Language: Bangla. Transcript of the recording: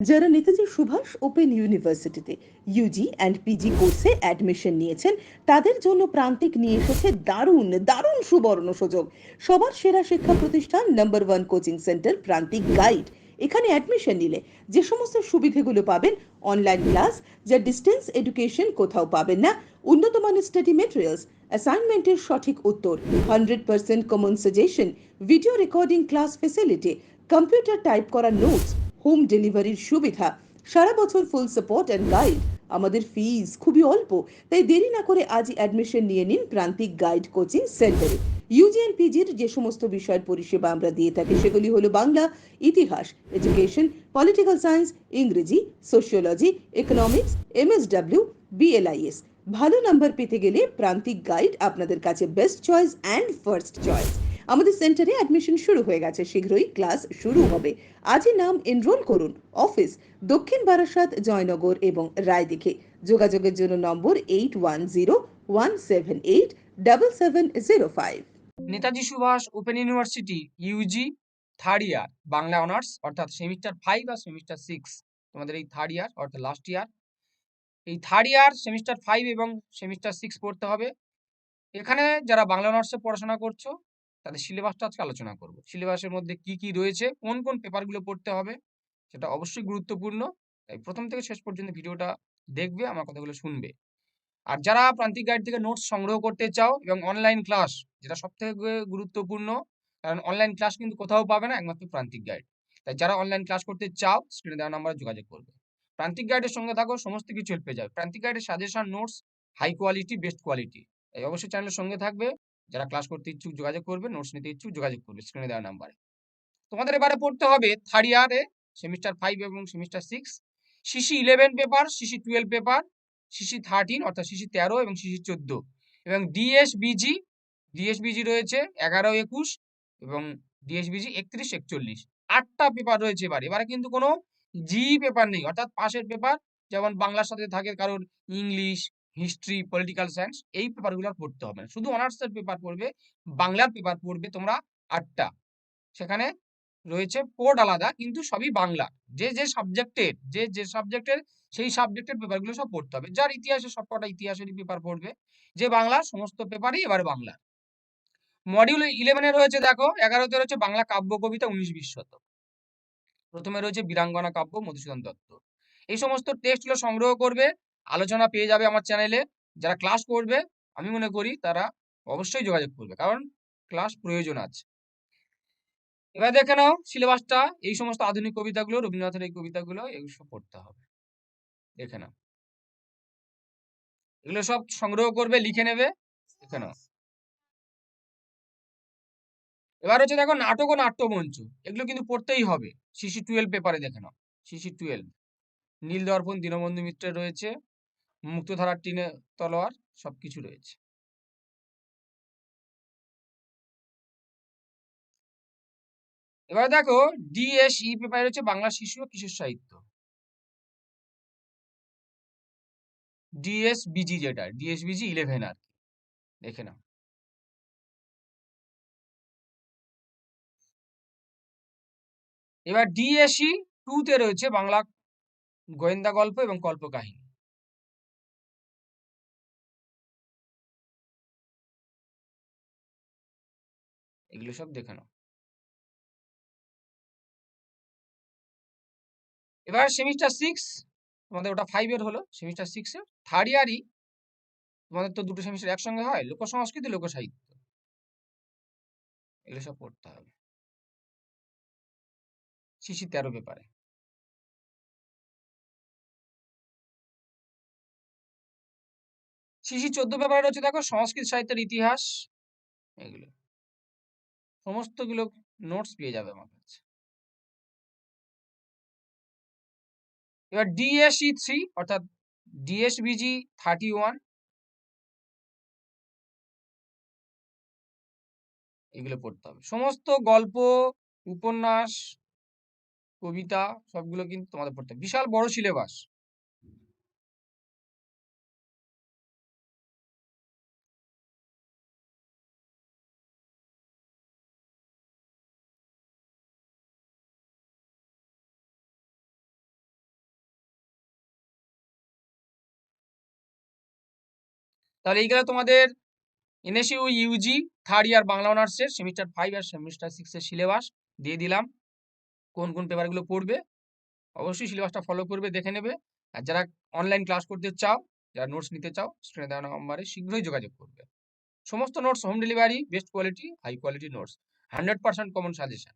যারা নেতাজি সুভাষ ওপেন ইউনিভার্সিটিতে ইউজি অ্যান্ড পিজি কোর্সে অ্যাডমিশন নিয়েছেন, তাদের জন্য প্রান্তিক নিয়ে এসেছে দারুণ দারুণ সুবর্ণ সুযোগ। সবার সেরা শিক্ষা প্রতিষ্ঠান number one coaching centre Prantik guide এখানে অ্যাডমিশন নিলে যে সমস্ত সুবিধাগুলো পাবেন অনলাইন ক্লাস যা ডিস্টেন্স এডুকেশন কোথাও পাবেন না উন্নত মানের স্টাডি মেটেরিয়ালস অ্যাসাইনমেন্টের সঠিক উত্তর hundred percent common suggestion video recording class facility computer type করার নোটস হোম ডেলিভারির সুবিধা। সারা বছর ফুল সাপোর্ট অ্যান্ড গাইড আমাদের ফিস খুবই অল্প, তাই দেরি না করে আজই অ্যাডমিশন নিয়ে নিন প্রান্তিক গাইড কোচিং সেন্টারে ইউজিএন পিজির যে সমস্ত বিষয়ের পরিষেবা আমরা দিয়ে থাকি, সেগুলি হলো বাংলা, ইতিহাস এডুকেশন পলিটিক্যাল সায়েন্স ইংরেজি সোশিওলজি ইকোনমিক্স এমএসডব্লিউ বিএলআইএস ভালো নাম্বার পেতে গেলে প্রান্তিক গাইড আপনাদের কাছে best choice and first choice আমাদের সেন্টারে অ্যাডমিশন শুরু হয়ে গেছে, শীঘ্রই ক্লাস শুরু হবে। আজই নাম এনরোল করুন অফিস দক্ষিণ বারাসাত, জয়নগর এবং রায়দিঘি। যোগাযোগের জন্য number eight one zero one seven eight double seven zero five Netaji Subhas open university UG third year Bangla honours, অর্থাৎ সেমিস্টার ফাইভ আর সেমিস্টার সিক্স তোমাদের এই থার্ড ইয়ার অর্থাৎ লাস্ট ইয়ার এই থার্ড ইয়ার সেমিস্টার ফাইভ এবং সেমিস্টার সিক্স পড়তে হবে। এখানে যারা বাংলা অনার্সে পড়াশোনা করছ তাদের সিলেবাসটা আজকে আলোচনা করব। সিলেবাসের মধ্যে কি কি রয়েছে, কোন কোন পেপারগুলো পড়তে হবে, সেটা অবশ্যই গুরুত্বপূর্ণ। তাই প্রথম থেকে শেষ পর্যন্ত ভিডিওটা দেখবে, আমার কথাগুলো শুনবে। আর যারা প্রান্তিক গাইড থেকে নোটস সংগ্রহ করতে চাও এবং অনলাইন ক্লাস যেটা সব থেকে গুরুত্বপূর্ণ, কারণ অনলাইন ক্লাস কিন্তু কোথাও পাবে না, একমাত্র প্রান্তিক গাইড তাই যারা অনলাইন ক্লাস করতে চাও স্ক্রিনে দেওয়া নাম্বারে যোগাযোগ করবে। প্রান্তিক গাইডের সঙ্গে থাকো, সমস্ত কিছু হেল্প পেয়ে যাবে। প্রান্তিক গাইডের suggestion notes high quality best quality তাই অবশ্যই চ্যানেলের সঙ্গে থাকবে। যারা ক্লাস করতে ইচ্ছুক যোগাযোগ করবে নোটস নিতে ইচ্ছুক যোগাযোগ করবে স্ক্রিনে দেওয়া নাম্বারে তোমাদের এবারে পড়তে হবে থার্ড ইয়ারে সেমিস্টার ফাইভ এবং semester six CC eleven paper CC twelve paper CC thirteen অর্থাৎ সিসি তেরো এবং সিসি চোদ্দ। এবং ডিএসবিজি ডিএসবিজি রয়েছে এগারো একুশ এবং ডিএসবিজি একত্রিশ একচল্লিশ। আটটা পেপার রয়েছে এবার। এবারে কিন্তু কোনো জি পেপার নেই। অর্থাৎ পাশের পেপার যেমন বাংলার সাথে থাকে কারোর ইংলিশ হিস্ট্রি পলিটিক্যাল সায়েন্স এই পেপারগুলো পড়তে হবে। না শুধু অনার্সের পেপার পড়বে, বাংলার পেপার পড়বে তোমরা আটটা। সেখানে রয়েছে পোর্ট আলাদা, কিন্তু সবই বাংলা। যে যে সাবজেক্টের যে যে সাবজেক্টের সেই সাবজেক্টের পেপারগুলো সব পড়তে হবে। যার ইতিহাসে সবকটা ইতিহাসেরই পেপার পড়বে, যে বাংলা, সমস্ত পেপারই এবার বাংলা। মডিউল ইলেভেনে রয়েছে, দেখো, এগারোতে রয়েছে বাংলা কাব্য কবিতা উনিশ বিশ শতক। প্রথমে রয়েছে বীরাঙ্গনা কাব্য, মধুসূদন দত্ত। এই সমস্ত টেক্সটগুলো সংগ্রহ করবে আলোচনা পেয়ে যাবে আমার চ্যানেলে যারা ক্লাস করবে, আমি মনে করি তারা অবশ্যই যোগাযোগ করবে, কারণ ক্লাস প্রয়োজন আছে। এবার দেখে নাও সিলেবাসটা এই সমস্ত আধুনিক কবিতাগুলো, রবীন্দ্রনাথের এই কবিতাগুলো, এগুলো পড়তে হবে। দেখে নাও। এগুলো সব সংগ্রহ করবে, লিখে নেবে। দেখে নাও। এবার হচ্ছে দেখো নাটক ও নাট্যমঞ্চ, এগুলো কিন্তু পড়তেই হবে। সিসি টুয়েলভ পেপারে দেখে নাও। সিসি টুয়েলভ নীল দর্পণ, দীনবন্ধু মিত্রের রয়েছে। মুক্তধারার টিনে তলোয়ার সবকিছু রয়েছে। এবার দেখো ডিএসই পেপার হচ্ছে বাংলা শিশু ও কিশোর সাহিত্য। ডিএসবিজি যেটা ডিএসবিজি ইলেভেন আর দেখে নাও। এবার ডিএসই টুতে রয়েছে বাংলা গোয়েন্দা গল্প এবং কল্পকাহিনী এগুলো সব দেখে নাও। এবার সেমিস্টার সিক্স তোমাদের ওটা ফাইভ এর হলো। সেমিস্টার সিক্স এর থার্ড ইয়ারই তোমাদের তো দুটো সেমিস্টার একসঙ্গে হয়, লোক সংস্কৃতি, লোক সাহিত্য। এগুলো সব পড়তে হবে। সিসি তেরো পেপারে সিসি চোদ্দ পেপারে রয়েছে দেখো, সংস্কৃত, সাহিত্যের ইতিহাস, এগুলো। সমস্তগুলো নোটস পেয়ে যাবে আমার কাছে। এবার ডিএসই থ্রি অর্থাৎ ডিএসবিজি থার্টি ওয়ান এগুলো পড়তে হবে। সমস্ত গল্প, উপন্যাস, কবিতা সবগুলো কিন্তু তোমাদের পড়তে হবে। বিশাল বড় সিলেবাস তাহলে এই গেল তোমাদের NSU UG third year Bangla অনার্সের সেমিস্টার ফাইভ আর সেমিস্টার সিক্সের সিলেবাস দিয়ে দিলাম। কোন কোন পেপারগুলো পড়বে? অবশ্যই সিলেবাসটা ফলো করবে, দেখে নেবে। আর যারা অনলাইন ক্লাস করতে চাও, যারা নোটস নিতে চাও স্ক্রিনে দেওয়া নম্বরে শীঘ্রই যোগাযোগ করবে। সমস্ত notes home delivery best quality high quality notes hundred percent common suggestion